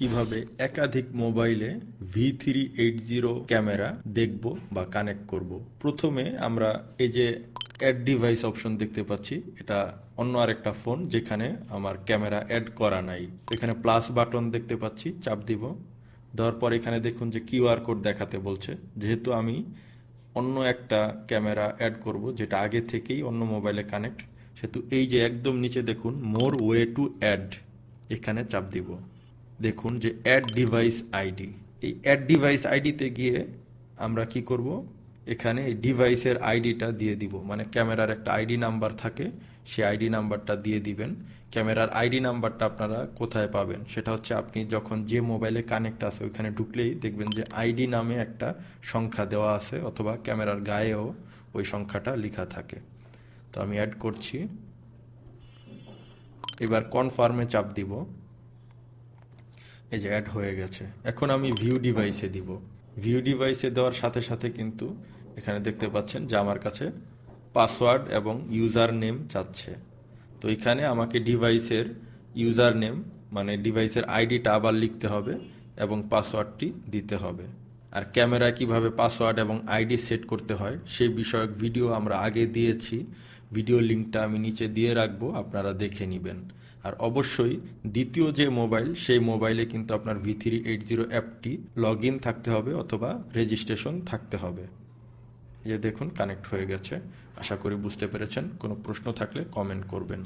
কীভাবে একাধিক মোবাইলে V three eight zero camera দেখব বা কানেক্ট করব? প্রথমে আমরা এই যে অ্যাড ডিভাইস অপশন দেখতে পাচ্ছি, এটা অন্য আরেকটা ফোন যেখানে আমার ক্যামেরা অ্যাড করা নাই। এখানে প্লাস বাটন দেখতে পাচ্ছি, চাপ দিব। দেওয়ার পর এখানে দেখুন যে কিউআর কোড দেখাতে বলছে। যেহেতু আমি অন্য একটা ক্যামেরা অ্যাড করব, যেটা আগে থেকেই অন্য মোবাইলে কানেক্ট সেহেতু এই যে একদম নিচে দেখুন মোর ওয়ে টু অ্যাড এখানে চাপ দিব। দেখুন যে অ্যাড ডিভাইস আইডি এই অ্যাড ডিভাইস আইডিতে গিয়ে আমরা কি করব? এখানে এই ডিভাইসের আইডিটা দিয়ে দিব। মানে ক্যামেরার একটা আইডি নাম্বার থাকে, সেই আইডি নাম্বারটা দিয়ে দিবেন। ক্যামেরার আইডি নাম্বারটা আপনারা কোথায় পাবেন? সেটা হচ্ছে আপনি যখন যে মোবাইলে কানেক্ট আছে, ওইখানে ঢুকলেই দেখবেন যে আইডি নামে একটা সংখ্যা দেওয়া আছে, অথবা ক্যামেরার গায়েও ওই সংখ্যাটা লেখা থাকে। তো আমি অ্যাড করছি। এবার কনফার্মে চাপ দিব। এই যে অ্যাড হয়ে গেছে। এখন আমি ভিউ ডিভাইসে দিব। ভিউ ডিভাইসে দেওয়ার সাথে সাথে কিন্তু এখানে দেখতে পাচ্ছেন যে আমার কাছে পাসওয়ার্ড এবং ইউজার নেম চাচ্ছে তো এখানে আমাকে ডিভাইসের ইউজার নেম মানে ডিভাইসের আইডিটা আবার লিখতে হবে এবং পাসওয়ার্ডটি দিতে হবে। আর ক্যামেরায় কীভাবে পাসওয়ার্ড এবং আইডি সেট করতে হয়, সেই বিষয়ক ভিডিও আমরা আগে দিয়েছি। ভিডিও লিঙ্কটা আমি নিচে দিয়ে রাখব, আপনারা দেখে নেবেন। আর অবশ্যই দ্বিতীয় যে মোবাইল, সেই মোবাইলে কিন্তু আপনার ভি থ্রি এইট জিরো অ্যাপটি লগ ইন থাকতে হবে অথবা রেজিস্ট্রেশন থাকতে হবে। এ দেখুন, কানেক্ট হয়ে গেছে। আশা করি বুঝতে পেরেছেন। কোনো প্রশ্ন থাকলে কমেন্ট করবেন।